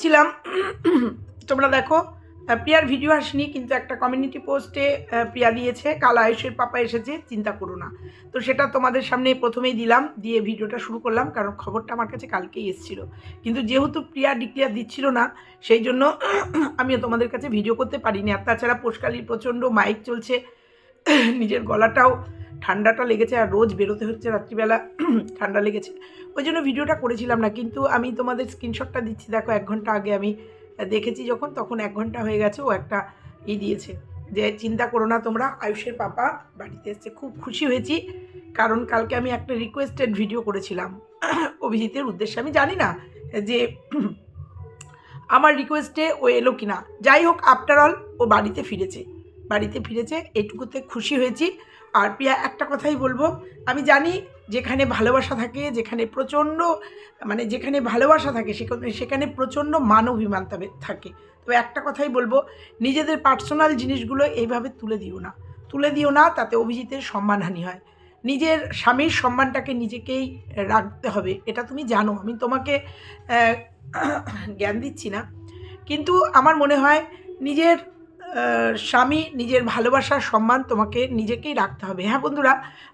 করছিলাম তোমরা দেখো প্রিয়ার ভিডিও আসেনি, কিন্তু একটা কমিউনিটি পোস্টে প্রিয়া দিয়েছে, কাল আয়ুষের পাপা এসেছে, চিন্তা করো না। তো সেটা তোমাদের সামনে প্রথমেই দিলাম, দিয়ে ভিডিওটা শুরু করলাম, কারণ খবরটা আমার কাছে কালকেই এসেছিল। কিন্তু যেহেতু প্রিয়া ডিক্লেয়ার দিচ্ছিল না, সেই জন্য আমিও তোমাদের কাছে ভিডিও করতে পারিনি। আর তাছাড়া পোষকালির প্রচণ্ড মাইক চলছে, নিজের গলাটাও ঠান্ডাটা লেগেছে আর রোজ বেরোতে হচ্ছে রাত্রিবেলা, ঠান্ডা লেগেছে। ওই জন্য ভিডিওটা করেছিলাম না, কিন্তু আমি তোমাদের স্ক্রিনশটটা দিচ্ছি। দেখো, এক ঘণ্টা আগে আমি দেখেছি যখন, তখন এক ঘণ্টা হয়ে গেছে, ও একটা ই দিয়েছে যে, চিন্তা করো না, তোমরা আয়ুষের পাপা বাড়িতে এসছে। খুব খুশি হয়েছি, কারণ কালকে আমি একটা রিকোয়েস্টেড ভিডিও করেছিলাম। অভিজিতের উদ্দেশ্যে, আমি জানি না যে, আমার রিকোয়েস্টে ও এলো কি না যাই হোক আফটার অল ও বাড়িতে ফিরেছে। বাড়িতে ফিরেছে, এটুকুতে খুশি হয়েছি। আর প্রিয়া, একটা কথাই বলব। আমি জানি যেখানে ভালোবাসা থাকে, যেখানে প্রচণ্ড মানে যেখানে ভালোবাসা থাকে, সেখানে সেখানে প্রচণ্ড মান অভিমান থাকে। তবে একটা কথাই বলব, নিজেদের পার্সোনাল জিনিসগুলো এইভাবে তুলে দিও না। তুলে দিও না, তাতে অভিজিতের সম্মানহানি হয়। নিজের স্বামীর সম্মানটাকে নিজেকেই রাখতে হবে, এটা তুমি জানো। আমি তোমাকে জ্ঞান দিচ্ছি না। কিন্তু আমার মনে হয়, নিজের স্বামী নিজের ভালোবাসার সম্মান তোমাকে নিজেকেই রাখতে হবে। হ্যাঁ বন্ধুরা,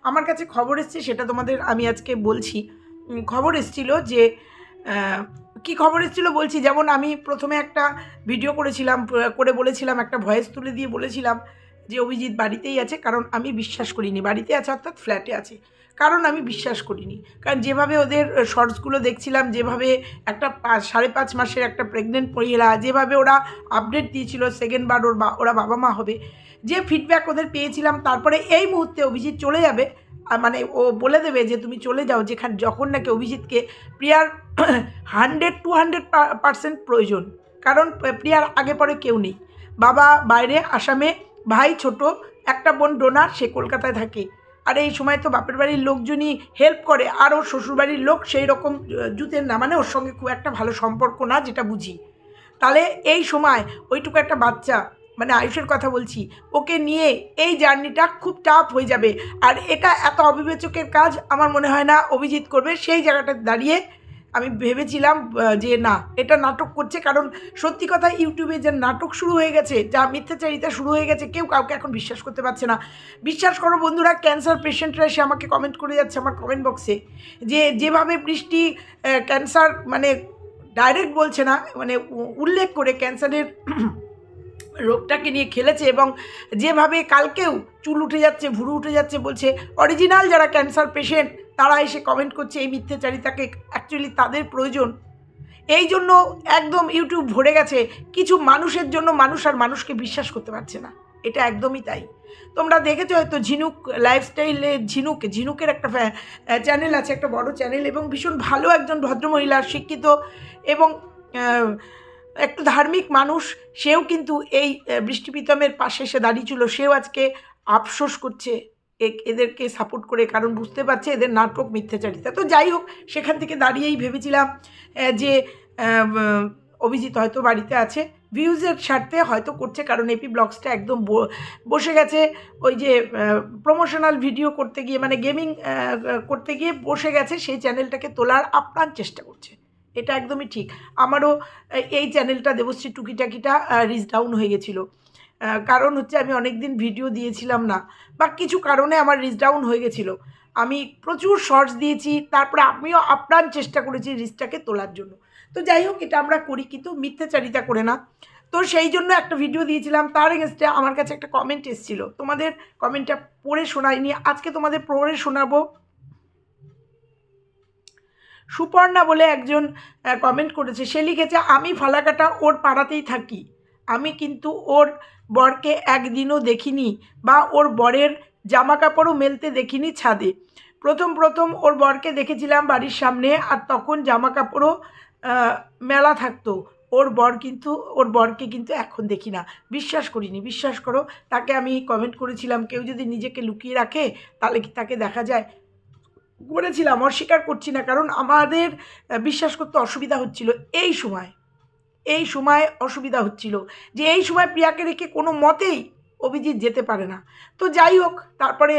আমার কাছে খবর এসছে, সেটা তোমাদের আমি আজকে বলছি। খবর এসেছিল যে কি খবর এসেছিল বলছি? যেমন আমি প্রথমে একটা ভিডিও করেছিলাম করে বলেছিলাম, একটা ভয়েস তুলে দিয়ে বলেছিলাম যে অভিজিৎ বাড়িতেই আছে, কারণ আমি বিশ্বাস করিনি। বাড়িতে আছে অর্থাৎ ফ্ল্যাটে আছে। কারণ আমি বিশ্বাস করিনি। কারণ যেভাবে ওদের শর্টসগুলো দেখছিলাম, যেভাবে একটা পাঁচ সাড়ে পাঁচ মাসের একটা প্রেগনেন্ট মহিলা, যেভাবে ওরা আপডেট দিয়েছিল সেকেন্ড বার ওর বা, ওরা বাবা মা হবে, যে ফিডব্যাক ওদের পেয়েছিলাম, তারপরে এই মুহূর্তে অভিজিৎ চলে যাবে মানে ও বলে দেবে যে, তুমি চলে যাও যেখানে, যখন নাকি অভিজিৎকে প্রিয়ার হান্ড্রেড টু হান্ড্রেড পার্সেন্ট প্রয়োজন। কারণ প্রিয়ার আগে পরে কেউ নেই। বাবা বাইরে, আসামে ভাই ছোট, একটা বোন ডোনার, সে কলকাতায় থাকে। আর এই সময় তো বাপের বাড়ির লোকজনই হেল্প করে, আর ওর শ্বশুরবাড়ির লোক সেই রকম জুতের না মানে ওর সঙ্গে খুব একটা ভালো সম্পর্ক না, যেটা বুঝি। তাহলে এই সময় ওইটুকু একটা বাচ্চা মানে আয়ুষের কথা বলছি, ওকে নিয়ে এই জার্নিটা খুব টাফ হয়ে যাবে। আর এটা এত অবিবেচকের কাজ, আমার মনে হয় না অভিজিৎ করবে, সেই জায়গাটা দাঁড়িয়ে আমি ভেবেছিলাম যে না, এটা নাটক করছে কারণ সত্যি কথা ইউটিউবে যে নাটক শুরু হয়ে গেছে, যা মিথ্যাচারিতা শুরু হয়ে গেছে, কেউ কাউকে এখন বিশ্বাস করতে পারছে না। বিশ্বাস করো বন্ধুরা ক্যান্সার পেশেন্টরা এসে আমাকে কমেন্ট করে যাচ্ছে আমার কমেন্ট বক্সে যে যেভাবে বৃষ্টি ক্যান্সার মানে ডাইরেক্ট বলছে না মানে উল্লেখ করে ক্যান্সারের রোগটাকে নিয়ে খেলেছে এবং যেভাবে কালকেও চুল উঠে যাচ্ছে, ভুরু উঠে যাচ্ছে বলছে অরিজিনাল যারা ক্যান্সার পেশেন্ট তারা এসে কমেন্ট করছে এই মিথ্যাচারিতাকে অ্যাকচুয়ালি তাদের প্রয়োজন। এই জন্য একদম ইউটিউব ভরে গেছে, কিছু মানুষের জন্য মানুষ আর মানুষকে বিশ্বাস করতে পারছে না। এটা একদমই তাই। তোমরা দেখেছ হয়তো ঝিনুক লাইফস্টাইলে ঝিনুক, ঝিনুকের একটা চ্যানেল আছে, একটা বড় চ্যানেল এবং ভীষণ ভালো একজন ভদ্রমহিলা, শিক্ষিত এবং একটু ধার্মিক মানুষ, সেও কিন্তু এই বৃষ্টি পাশে এসে দাঁড়িয়েছিল সেও আজকে আফসোস করছে। এদেরকে সাপোর্ট করে, কারণ বুঝতে পারছে এদের নাটক মিথ্যাচারিতা। তো যাই হোক, সেখান থেকে দাঁড়িয়েই ভেবেছিলাম যে অভিজিৎ হয়তো বাড়িতে আছে। ভিউজের স্বার্থে হয়তো করছে, কারণ এপি ব্লগসটা একদম বসে গেছে। ওই যে প্রমোশনাল ভিডিও করতে গিয়ে মানে গেমিং করতে গিয়ে বসে গেছে, সেই চ্যানেলটাকে তোলার আপ্রাণ চেষ্টা করছে। এটা একদমই ঠিক। আমারও এই চ্যানেলটা দেবশ্রী টুকিটাকিটা রিচ ডাউন হয়ে গেছিল। কারণ হচ্ছে আমি অনেক দিন ভিডিও দিয়েছিলাম না, বা কিছু কারণে আমার রিচ ডাউন হয়ে গেছিল। আমি প্রচুর শর্টস দিয়েছি, তারপরে আমিও আপ্রাণ চেষ্টা করেছি রিচটাকে তোলার জন্য। তো যাই হোক, এটা আমরা করি, কিন্তু মিথ্যাচারিতা করে না। তো সেই জন্য একটা ভিডিও দিয়েছিলাম, তার এগেনস্টে আমার কাছে একটা কমেন্ট এসেছিল। তোমাদের কমেন্টটা পড়ে শোনাইনি, আজকে তোমাদের পড়ে শোনাবো। সুপর্ণা বলে একজন কমেন্ট করেছে, সে লিখেছে, আমি ফালাকাটা ওর পাড়াতেই থাকি। আমি কিন্তু ওর বরকে একদিনও দেখিনি বা ওর বরের জামা কাপড়ও মেলতে দেখিনি ছাদে। প্রথম প্রথম ওর বরকে দেখেছিলাম বাড়ির সামনে আর তখন জামা কাপড়ও মেলা থাকতো। ওর বর কিন্তু, ওর বরকে কিন্তু এখন দেখি না। বিশ্বাস করিনি, বিশ্বাস করো, তাকে আমি কমেন্ট করেছিলাম, কেউ যদি নিজেকে লুকিয়ে রাখে, তাহলে কি তাকে দেখা যায়? করেছিলাম, অস্বীকার করছি না, কারণ আমাদের বিশ্বাস করতে অসুবিধা হচ্ছিল এই সময়। এই সময় অসুবিধা হচ্ছিল। যে এই সময় প্রিয়াকে রেখে কোনো মতেই অভিজিৎ যেতে পারে না। তো যাই হোক, তারপরে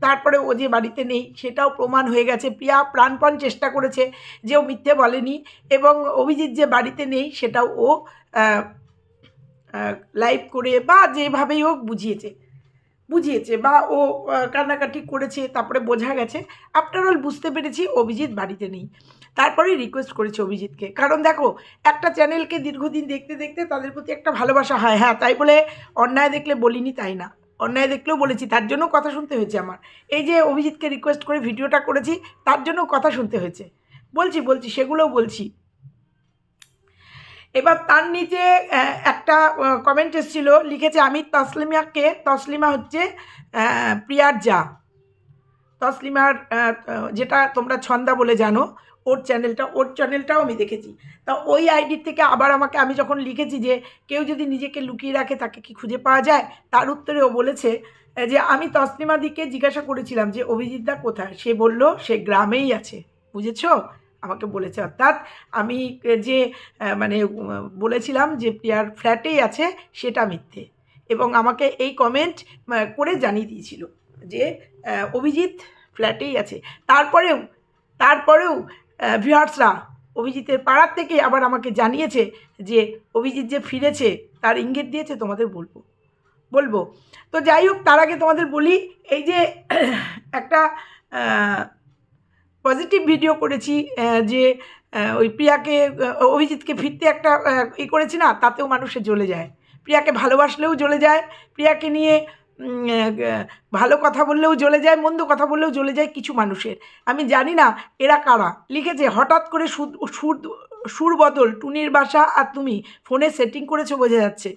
তারপরে ও যে বাড়িতে নেই, সেটাও প্রমাণ হয়ে গেছে। প্রিয়া প্রাণপণ চেষ্টা করেছে যে ও মিথ্যে বলেনি এবং অভিজিৎ যে বাড়িতে নেই, সেটাও ও লাইভ করে বা যেভাবেই হোক বুঝিয়েছে। বুঝিয়েছে বা ও কান্নাকাটি করেছে, তারপরে বোঝা গেছে। আফটার অল বুঝতে পেরেছি অভিজিৎ বাড়িতে নেই। তারপরে রিকোয়েস্ট করেছে অভিজিৎকে। কারণ দেখো, একটা চ্যানেলকে দীর্ঘদিন দেখতে দেখতে তাদের প্রতি একটা ভালোবাসা হয়। হ্যাঁ তাই বলে অন্যায় দেখলে বলিনি তাই না। অন্যায় দেখলেও বলেছি, তার জন্য কথা শুনতে হয়েছে আমার। এই যে অভিজিৎকে রিকোয়েস্ট করে ভিডিওটা করেছি, তার জন্য কথা শুনতে হয়েছে। বলছি বলছি, সেগুলোও বলছি। এবার তার নিচে একটা কমেন্ট এসেছিল, লিখেছে, আমি তসলিমাকে, তসলিমা হচ্ছে প্রিয়ার যা। তসলিমার যেটা তোমরা ছন্দা বলে জানো, ওর চ্যানেলটা ওর চ্যানেলটাও আমি দেখেছি। তা ওই আইডির থেকে আবার আমাকে, আমি যখন লিখেছি যে, কেউ যদি নিজেকে লুকিয়ে রাখে, তাকে কি খুঁজে পাওয়া যায়? তার উত্তরে ও বলেছে যে, আমি তসলিমা দিকে জিজ্ঞাসা করেছিলাম যে অভিজিৎদা কোথায়? সে বলল, সে গ্রামেই আছে। বুঝেছ? আমাকে বলেছে, অর্থাৎ আমি যে মানে বলেছিলাম যে প্রিয়ার ফ্ল্যাটেই আছে সেটা মিথ্যে। এবং আমাকে এই কমেন্ট করে জানিয়ে দিয়েছিল যে অভিজিৎ ফ্ল্যাটেই আছে। তারপরেও তারপরেও ভিউয়ার্সরা অভিজিতের পাড়ার থেকে আবার আমাকে জানিয়েছে যে, অভিজিৎ যে ফিরেছে তার ইঙ্গিত দিয়েছে, তোমাদের বলব। বলব। তো যাই হোক, তার আগে তোমাদের বলি, এই যে, একটা পজিটিভ ভিডিও করেছি যে ওই প্রিয়াকে অভিজিৎকে ফিরতে একটা ই করেছি না, তাতেও মানুষে জ্বলে যায়। প্রিয়াকে ভালোবাসলেও জ্বলে যায়, প্রিয়াকে নিয়ে ভালো কথা বললেও জ্বলে যায়, মন্দ কথা বললেও জ্বলে যায় কিছু মানুষের। আমি জানি না এরা কারা। লিখেছে, হঠাৎ করে সুর সুর সুর বদল, টুনির বাসা আর তুমি, ফোনে সেটিং করেছ বোঝা যাচ্ছে।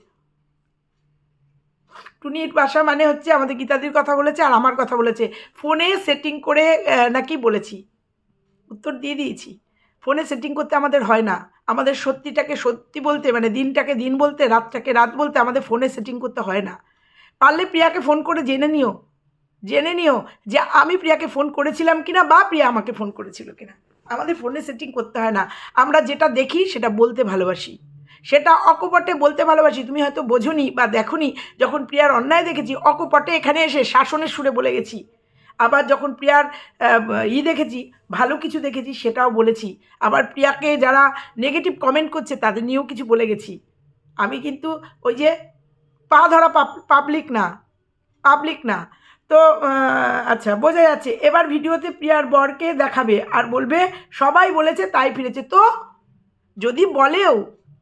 টুনির বাসা মানে হচ্ছে আমাদের গীতাদির কথা বলেছে আর আমার কথা বলেছে। ফোনে সেটিং করে নাকি বলেছি। উত্তর দিয়ে দিয়েছি। ফোনে সেটিং করতে আমাদের হয় না। আমাদের সত্যিটাকে সত্যি বলতে মানে দিনটাকে দিন বলতে, রাতটাকে রাত বলতে আমাদের ফোনে সেটিং করতে হয় না। পারলে প্রিয়াকে ফোন করে জেনে নিও। জেনে নিও যে আমি প্রিয়াকে ফোন করেছিলাম কিনা বা প্রিয়া আমাকে ফোন করেছিল কিনা। আমাদের ফোনে সেটিং করতে হয় না। আমরা যেটা দেখি সেটা বলতে ভালোবাসি। সেটা অকপটে বলতে ভালোবাসি। তুমি হয়তো বোঝোনি বা দেখোনি, যখন প্রিয়ার অন্যায় দেখেছি, অকপটে এখানে এসে শাসনের সুরে বলে গেছি। আবার যখন প্রিয়ার ই দেখেছি, ভালো কিছু দেখেছি, সেটাও বলেছি। আবার প্রিয়াকে যারা নেগেটিভ কমেন্ট করছে, তাদের নিয়েও কিছু বলে গেছি। আমি কিন্তু ওই যে পা ধরা পাবলিক না পাবলিক না। তো আচ্ছা বোঝা যাচ্ছে। এবার ভিডিওতে প্রিয়ার বরকে দেখাবে আর বলবে, সবাই বলেছে, তাই ফিরেছে। তো, যদি বলেও,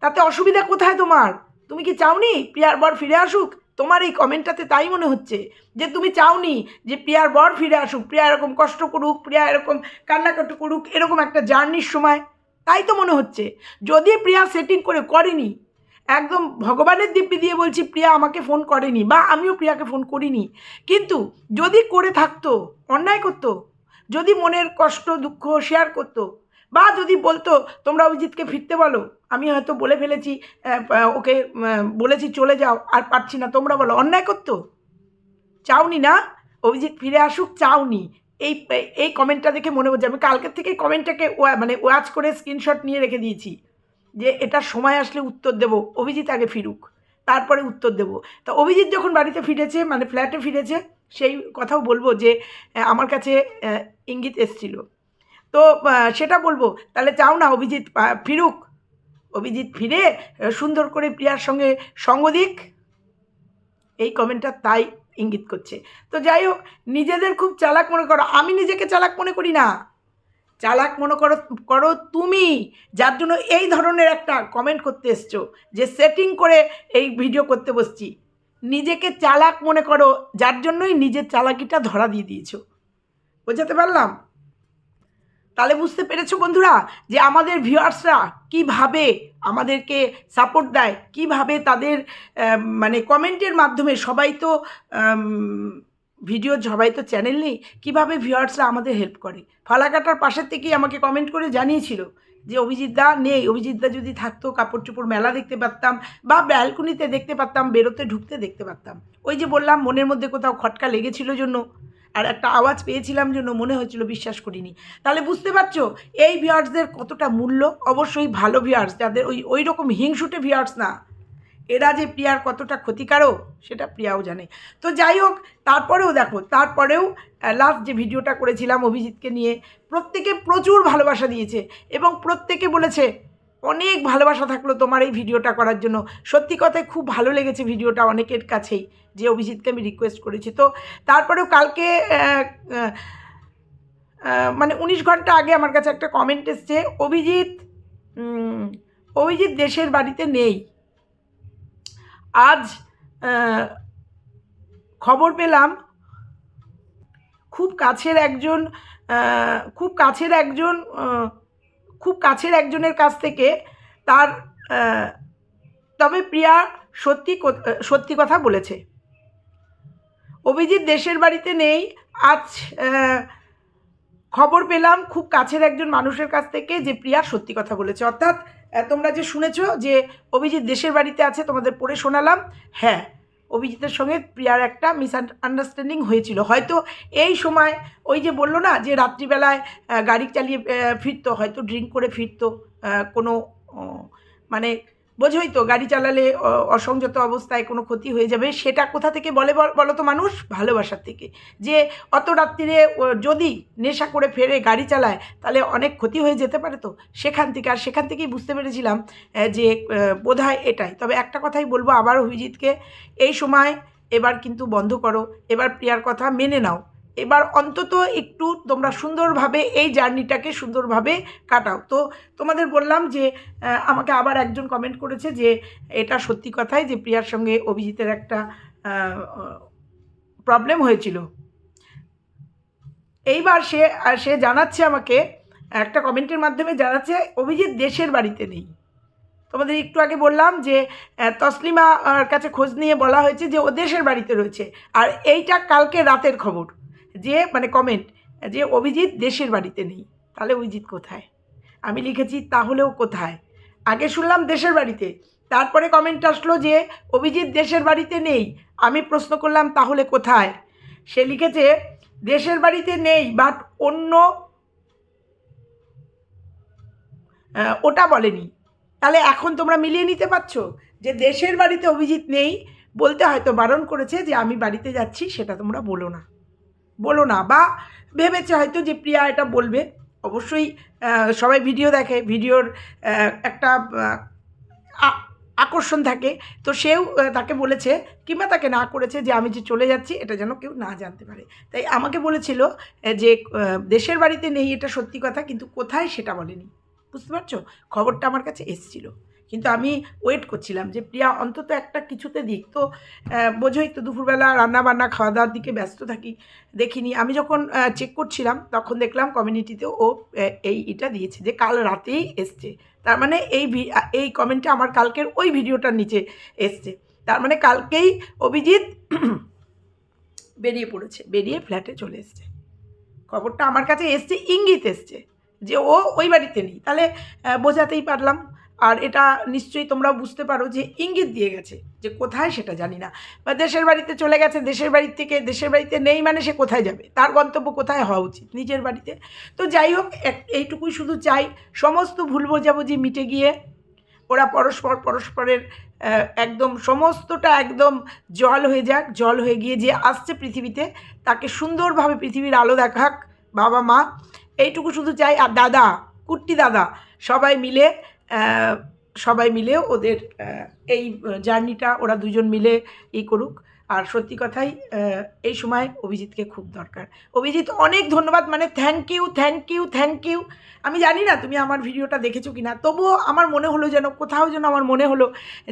তাতে অসুবিধা কোথায় তোমার? তুমি কি চাওনি প্রিয়ার বর ফিরে আসুক? তোমার এই কমেন্টটাতে তাই মনে হচ্ছে যে তুমি চাওনি যে প্রিয়ার বর ফিরে আসুক, প্রিয়া এরকম কষ্ট করুক, প্রিয়া এরকম কান্নাকাটি করুক, এরকম একটা জার্নির সময়? তাই তো মনে হচ্ছে। যদি প্রিয়া সেটিং করে করেনি, একদম ভগবানের দিব্যি দিয়ে বলছি প্রিয়া আমাকে ফোন করেনি বা আমিও প্রিয়াকে ফোন করিনি, কিন্তু যদি করে থাকতো, অন্যায় করতো, যদি মনের কষ্ট, দুঃখ শেয়ার করতো বা যদি বলতো, তোমরা অভিজিৎকে ফিরতে বলো, আমি হয়তো বলে ফেলেছি ওকে বলেছি চলে যাও, আর পারছি না, তোমরা বলো। অন্যায় করতো? চাওনি না? অভিজিৎ ফিরে আসুক, চাওনি। এই এই কমেন্টটা দেখে মনে হচ্ছে, আমি কালকের থেকে কমেন্টটাকে মানে ওয়াচ করে স্ক্রিনশট নিয়ে রেখে দিয়েছি, যে এটার সময় আসলে উত্তর দেব, অভিজিৎ আগে ফিরুক, তারপরে উত্তর দেব। তা অভিজিৎ যখন বাড়িতে ফিরেছে মানে ফ্ল্যাটে ফিরেছে, সেই কথাও বলব যে আমার কাছে ইঙ্গিত এসছিল। তো সেটা বলব। তাহলে চাও না, অভিজিৎ ফিরুক। অভিজিৎ ফিরে সুন্দর করে প্রিয়ার সঙ্গে সঙ্গ দিক। এই কমেন্টটা তাই ইঙ্গিত করছে। তো যাই হোক, নিজেদের খুব চালাক মনে করো। আমি নিজেকে চালাক মনে করি না। চালাক মনে করো করো তুমি। যার জন্য এই ধরনের একটা কমেন্ট করতে এসছো, যে সেটিং করে এই ভিডিও করতে বসছি। নিজেকে চালাক মনে করো, যার জন্যই নিজের চালাকিটা ধরা দিয়ে দিয়েছ। বোঝাতে পারলাম? তাহলে বুঝতে পেরেছ বন্ধুরা যে আমাদের ভিউয়ার্সরা কীভাবে আমাদেরকে সাপোর্ট দেয়, কীভাবে তাদের মানে কমেন্টের মাধ্যমে সবাই তো ভিডিও সবাই তো চ্যানেল নেই, কীভাবে ভিউয়ার্সরা আমাদের হেল্প করে? ফালাকাটার পাশের থেকেই আমাকে কমেন্ট করে জানিয়েছিল যে অভিজিৎ দা নেই, অভিজিৎ দা যদি থাকতো কাপড় চোপড় মেলা দেখতে পারতাম বা ব্যালকনিতে দেখতে পারতাম, বেরোতে ঢুকতে দেখতে পারতাম। ওই যে বললাম, মনের মধ্যে কোথাও খটকা লেগেছিল জন্য। আর একটা আওয়াজ পেয়েছিলাম জন্য মনে হয়েছিল বিশ্বাস করিনি। তাহলে বুঝতে পারছ, এই ভিউয়ার্সদের কতটা মূল্য? অবশ্যই ভালো ভিউয়ার্স যাদের ওই ওই রকম হিংসুটে ভিউয়ার্স না। এরা যে প্রিয়ার কতটা ক্ষতিকারক, সেটা প্রিয়াও জানে। তো যাই হোক, তারপরেও দেখো, তারপরেও লাস্ট যে ভিডিওটা করেছিলাম অভিজিৎকে নিয়ে, প্রত্যেকে প্রচুর ভালোবাসা দিয়েছে এবং প্রত্যেকে বলেছে অনেক ভালোবাসা থাকল তোমার এই ভিডিওটা করার জন্য। সত্যি কথায় খুব ভালো লেগেছে ভিডিওটা অনেকের কাছেই, যে অভিজিৎকে আমি রিকোয়েস্ট করেছি। তো তারপরেও কালকে মানে উনিশ ঘণ্টা আগে আমার কাছে একটা কমেন্ট এসছে, অভিজিৎ অভিজিৎ দেশের বাড়িতে নেই। আজ খবর পেলাম, খুব কাছের একজন খুব কাছের একজন খুব কাছের একজনের কাছ থেকে তার তবে প্রিয়া সত্যি সত্যি কথা বলেছে। অভিজিৎ দেশের বাড়িতে নেই, আজ খবর পেলাম খুব কাছের একজন মানুষের কাছ থেকে যে প্রিয়া সত্যি কথা বলেছে। অর্থাৎ তোমরা যে শুনেছো যে অভিজিৎ দেশের বাড়িতে আছে, তোমাদের পড়ে শোনালাম হ্যাঁ অভিজিতের সঙ্গে প্রিয়ার একটা মিস আন্ডারস্ট্যান্ডিং হয়েছিল। হয়তো এই সময় ওই যে বলল না যে রাত্রিবেলায় গাড়ি চালিয়ে ফিরতো, হয়তো ড্রিঙ্ক করে ফিরতো কোনো মানে বোঝোই তো গাড়ি চালালে অসংযত অবস্থায় কোনো ক্ষতি হয়ে যাবে, সেটা কোথা থেকে বলে বল- তো মানুষ? ভালোবাসার থেকে। যে অত রাত্রিরে যদি নেশা করে ফেরে গাড়ি চালায়, তাহলে অনেক ক্ষতি হয়ে যেতে পারে তো? সেখান থেকে, আর সেখান থেকেই বুঝতে পেরেছিলাম যে বোধ হয় এটাই। তবে একটা কথাই বলব আবার অভিজিৎকে, এই সময় এবার কিন্তু বন্ধ করো, এবার প্রিয়ার কথা মেনে নাও। এবার অন্তত একটু তোমরা সুন্দরভাবে এই জার্নিটাকে সুন্দরভাবে কাটাও। তো তোমাদের বললাম যে আমাকে আবার একজন কমেন্ট করেছে যে এটা সত্যি কথাই যে প্রিয়ার সঙ্গে অভিজিতের একটা প্রবলেম হয়েছিল। এইবার সে সে জানাচ্ছে আমাকে একটা কমেন্টের মাধ্যমে জানাচ্ছে অভিজিৎ দেশের বাড়িতে নেই। তোমাদের একটু আগে বললাম যে আহ, তসলিমা আহ, কাছে খোঁজ নিয়ে বলা হয়েছে যে ও দেশের বাড়িতে রয়েছে। আর এইটা কালকে রাতের খবর। যে মানে কমেন্ট যে অভিজিৎ দেশের বাড়িতে নেই, তাহলে অভিজিৎ কোথায়? আমি লিখেছি, তাহলেও কোথায়? আগে শুনলাম দেশের বাড়িতে, তারপরে কমেন্ট আসলো যে, অভিজিৎ দেশের বাড়িতে নেই, আমি প্রশ্ন করলাম, তাহলে কোথায়? সে লিখেছে, দেশের বাড়িতে নেই বাট অন্য ওটা বলেনি। তাহলে এখন তোমরা মিলিয়ে নিতে পারছ যে, দেশের বাড়িতে অভিজিৎ নেই বলতে হয়তো বারণ করেছে যে, আমি বাড়িতে যাচ্ছি, সেটা তোমরা বলো না। বলো না, বা ভেবেছে হয়তো যে প্রিয়া এটা বলবে। অবশ্যই সবাই ভিডিও দেখে ভিডিওর একটা আকর্ষণ থাকে। তো সেও তাকে বলেছে, কিংবা তাকে না করেছে যে আমি যে চলে যাচ্ছি, এটা যেন কেউ না জানতে পারে। তাই আমাকে বলেছিল যে দেশের বাড়িতে নেই এটা সত্যি কথা, কিন্তু কোথায় সেটা বলেনি। বুঝতে পারছ? খবরটা আমার কাছে এসেছিল। কিন্তু আমি ওয়েট করছিলাম যে প্রিয়া অন্তত একটা কিছুতে দিক। তো বোঝোই তো দুপুরবেলা রান্না বান্না খাওয়া দাওয়ার দিকে ব্যস্ত থাকি, দেখিনি। আমি যখন চেক করছিলাম, তখন দেখলাম কমিউনিটিতে ও এই এটা দিয়েছে যে কাল রাতেই এসছে। তার মানে এই এই কমেন্টটা আমার কালকের ওই ভিডিওটার নিচে এসছে। তার মানে কালকেই অভিজিৎ বেরিয়ে পড়েছে, বেরিয়ে ফ্ল্যাটে চলে এসছে। খবরটা আমার কাছে এসছে, ইঙ্গিত এসছে যে ও ওই বাড়িতে নেই। তাহলে বোঝাতেই পারলাম আর এটা নিশ্চয়ই তোমরা বুঝতে পারো যে ইঙ্গিত দিয়ে গেছে যে কোথায় সেটা জানি না। বা দেশের বাড়িতে চলে গেছে, দেশের বাড়ি থেকে, দেশের বাড়িতে নেই মানে সে কোথায় যাবে? তার গন্তব্য কোথায় হওয়া উচিত নিজের বাড়িতে? তো যাই হোক এইটুকুই শুধু চাই, সমস্ত ভুল বোঝাবুঝি মিটে গিয়ে ওরা পরস্পর, পরস্পরের একদম সমস্তটা একদম জল হয়ে যাক, জল হয়ে গিয়ে যে আসছে পৃথিবীতে, তাকে সুন্দরভাবে পৃথিবীর আলো দেখাক, বাবা মা। এইটুকু শুধু চাই। আর দাদা, কুট্টি দাদা, সবাই মিলে সবাই মিলে ওদের এই জার্নিটা ওরা দুজন মিলে ই করুক। আর সত্যি কথাই এই সময় অভিজিৎকে খুব দরকার। অভিজিৎ, অনেক ধন্যবাদ। মানে thank you thank you thank you আমি জানি না তুমি আমার ভিডিওটা দেখেছ কি না তবুও আমার মনে হলো যেন, কোথাও যেন আমার মনে হলো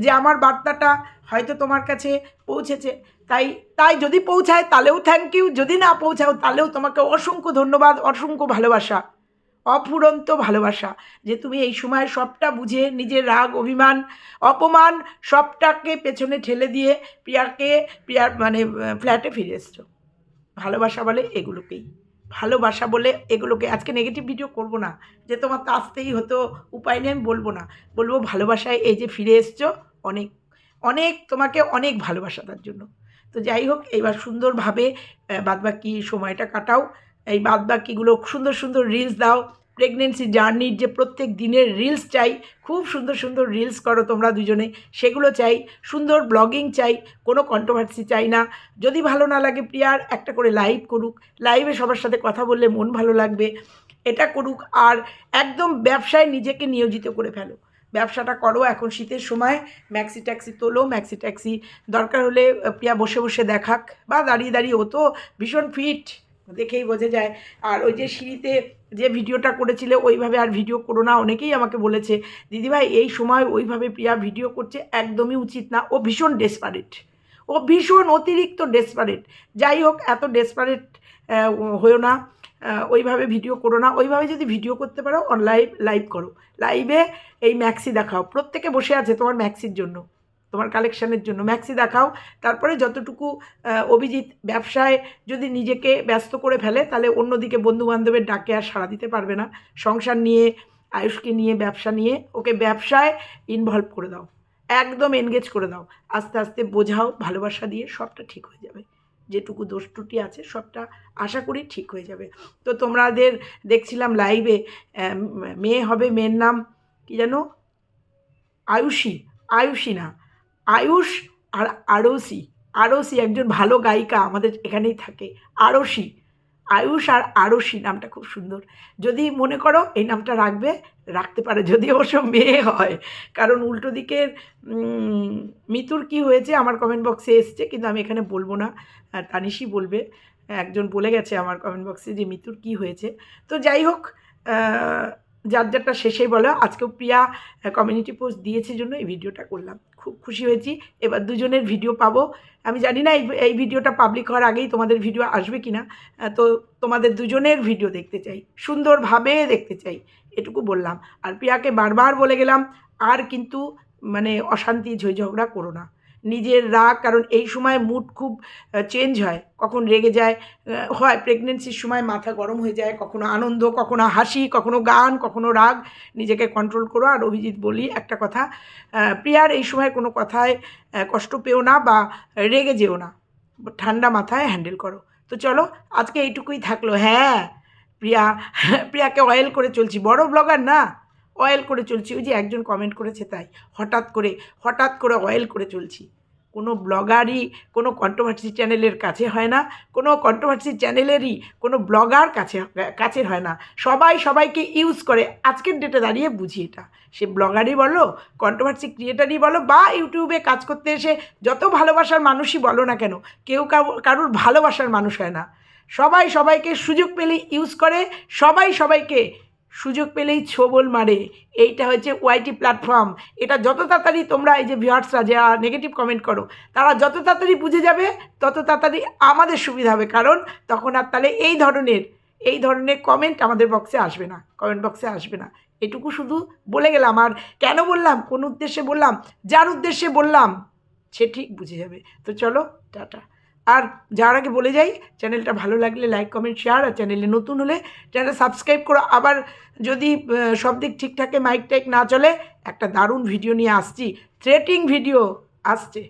যে, আমার বার্তাটা হয়তো তোমার কাছে পৌঁছেছে। তাই তাই যদি পৌঁছায়, তাহলেও থ্যাংক ইউ যদি না পৌঁছাও, তাহলেও তোমাকে অসংখ্য ধন্যবাদ, অসংখ্য ভালোবাসা। অফুরন্ত ভালোবাসা যে তুমি এই সময় সবটা বুঝে নিজের রাগ, অভিমান, অপমান সবটাকে পেছনে ঠেলে দিয়ে প্রিয়াকে প্রিয়ার মানে ফ্ল্যাটে ফিরে এসছো। ভালোবাসা বলে এগুলোকেই। ভালোবাসা বলে এগুলোকে। আজকে নেগেটিভ ভিডিও করব না। যে তোমার তো আসতেই হতো, উপায় নেই আমি বলব না। বলব ভালোবাসায় এই যে ফিরে এসছো, অনেক অনেক তোমাকে অনেক ভালোবাসা তার জন্য। তো যাই হোক, এইবার সুন্দরভাবে বাদবাকি সময়টা কাটাও। এই বাদবাকিগুলো সুন্দর সুন্দর রিলস দাও। প্রেগনেন্সি জার্নির যে প্রত্যেক দিনের রিলস চাই, খুব সুন্দর সুন্দর রিলস করো তোমরা দুজনে। সেগুলো চাই, সুন্দর ব্লগিং চাই, কোনো কন্ট্রোভার্সি চাই না। যদি ভালো না লাগে প্রিয়ার, একটা করে লাইভ করুক। লাইভে সবার সাথে কথা বললে মন ভালো লাগবে। এটা করুক আর একদম ব্যবসায় নিজেকে নিয়োজিত করে ফেলো। ব্যবসাটা করো এখন শীতের সময়। ম্যাক্সি ট্যাক্সি তোলো ম্যাক্সি ট্যাক্সি দরকার হলে, প্রিয়া বসে বসে দেখাক। বা দাঁড়িয়ে দাঁড়িয়ে ও তো ভীষণ ফিট দেখেই বোঝা যায়। আর ওই যে সিঁড়িতে যে ভিডিওটা করেছিলে, ওইভাবে আর ভিডিও করো না। অনেকেই আমাকে বলেছে, দিদিভাই, এই সময় ওইভাবে প্রিয়া ভিডিও করছে একদমই উচিত না। ও ভীষণ ডেসপারেট ও ভীষণ অতিরিক্ত ডেসপারেট যাই হোক, এত ডেসপারেট হয়েও না। ওইভাবে ভিডিও করো না। ওইভাবে যদি ভিডিও করতে পারো অন লাইভ লাইভ করো লাইভে এই ম্যাক্সি দেখাও। প্রত্যেকে বসে আছে তোমার ম্যাক্সির জন্য। তোমার কালেকশানের জন্য। ম্যাক্সি দেখাও। তারপরে যতটুকু অভিজিৎ ব্যবসায় যদি নিজেকে ব্যস্ত করে ফেলে, তাহলে অন্যদিকে বন্ধুবান্ধবের ডাকে আর সাড়া দিতে পারবে না। সংসার নিয়ে, আয়ুষকে নিয়ে, ব্যবসা নিয়ে, ওকে ব্যবসায় ইনভলভ করে দাও। একদম এনগেজ করে দাও। আস্তে আস্তে বোঝাও, ভালোবাসা দিয়ে সবটা ঠিক হয়ে যাবে। যেটুকু দোষ ত্রুটি আছে, সবটা আশা করি ঠিক হয়ে যাবে। তো তোমাদের দেখছিলাম লাইভে মেয়ে হবে, মেয়ের নাম কি জানো আয়ুষী। আয়ুষী না। আয়ুষ আর আড়সি আড়সি একজন ভালো গায়িকা আমাদের এখানেই থাকে। আড়সি আয়ুষ আর আড়সি নামটা খুব সুন্দর। যদি মনে করো এই নামটা রাখবে, রাখতে পারে যদি অবশ্য মেয়ে হয়। কারণ উল্টো দিকের মিতুর কি হয়েছে আমার কমেন্ট বক্সে এসছে, কিন্তু আমি এখানে বলব না। তানিশই বলবে। একজন বলে গেছে আমার কমেন্ট বক্সে যে মিতুর কি হয়েছে। তো যাই হোক যার যারটা শেষেই বলো, আজকেও প্রিয়া কমিউনিটি পোস্ট দিয়েছে জন্য এই ভিডিওটা করলাম। খুব খুশি হয়েছি। এবার দুজনের ভিডিও পাবো। আমি জানি না এই এই ভিডিওটা পাবলিক হওয়ার আগেই তোমাদের ভিডিও আসবে কি না তো তোমাদের দুজনের ভিডিও দেখতে চাই। সুন্দরভাবে দেখতে চাই। এটুকু বললাম। আর প্রিয়াকে বারবার বলে গেলাম, আর কিন্তু মানে অশান্তি ঝই ঝগড়া করো না। নিজের রাগ, কারণ এই সময় মুড খুব চেঞ্জ হয়। কখন রেগে যায় হয় প্রেগনেন্সির সময় মাথা গরম হয়ে যায়, কখনো আনন্দ, কখনো হাসি, কখনো গান, কখনো রাগ। নিজেকে কন্ট্রোল করো। আর অভিজিৎ বলি একটা কথা প্রিয়ার এই সময় কোনো কথায় কষ্ট পেও না বা রেগে যেও না। ঠান্ডা মাথায় হ্যান্ডেল করো। তো চলো, আজকে এইটুকুই থাকল। হ্যাঁ প্রিয়া প্রিয়াকে অয়েল করে চলছি। বড় ব্লগার না। অয়েল করে চলছি। ওই যে একজন কমেন্ট করেছে তাই। হঠাৎ করে হঠাৎ করে অয়েল করে চলছি। কোনো ব্লগারই কোনো কন্ট্রোভার্সি চ্যানেলের কাছে হয় না। কোনো কন্ট্রোভার্সি চ্যানেলেরই কোনো ব্লগার কাছে কাছের হয় না। সবাই সবাইকে ইউজ করে। আজকের ডেটে দাঁড়িয়ে বুঝি এটা। সে ব্লগারই বলো কন্ট্রোভার্সি ক্রিয়েটারই বলো, বা ইউটিউবে কাজ করতে এসে যত ভালোবাসার মানুষই বলো না কেন, কেউ কারো- কারুর ভালোবাসার মানুষ হয় না। সবাই সবাইকে সুযোগ পেলেই ইউজ করে। সবাই সবাইকে সুযোগ পেলেই ছোবল মারে। এইটা হচ্ছে ওয়াইটি প্ল্যাটফর্ম। এটা যত তাড়াতাড়ি তোমরা এই যে ভিউয়ার্সরা যারা নেগেটিভ কমেন্ট করো, তারা যত তাড়াতাড়ি বুঝে যাবে, তত তাড়াতাড়ি আমাদের সুবিধা হবে। কারণ তখন আর তাহলে এই ধরনের এই ধরনের কমেন্ট আমাদের বক্সে আসবে না। কমেন্ট বক্সে আসবে না। এটুকু শুধু বলে গেলাম। আর কেন বললাম? কোন উদ্দেশ্যে বললাম? যার উদ্দেশ্যে বললাম, সে ঠিক বুঝে যাবে। তো চলো, টাটা। আর যার আগে বলে যাই, চ্যানেলটা ভালো লাগলে লাইক কমেন্ট শেয়ার আর চ্যানেলে নতুন হলে চ্যানেলটা সাবস্ক্রাইব করো। আবার যদি সব দিক ঠিক থাকে মাইক টাইক না চলে, একটা দারুণ ভিডিও নিয়ে আসছি। থ্রেটিং ভিডিও আসছে।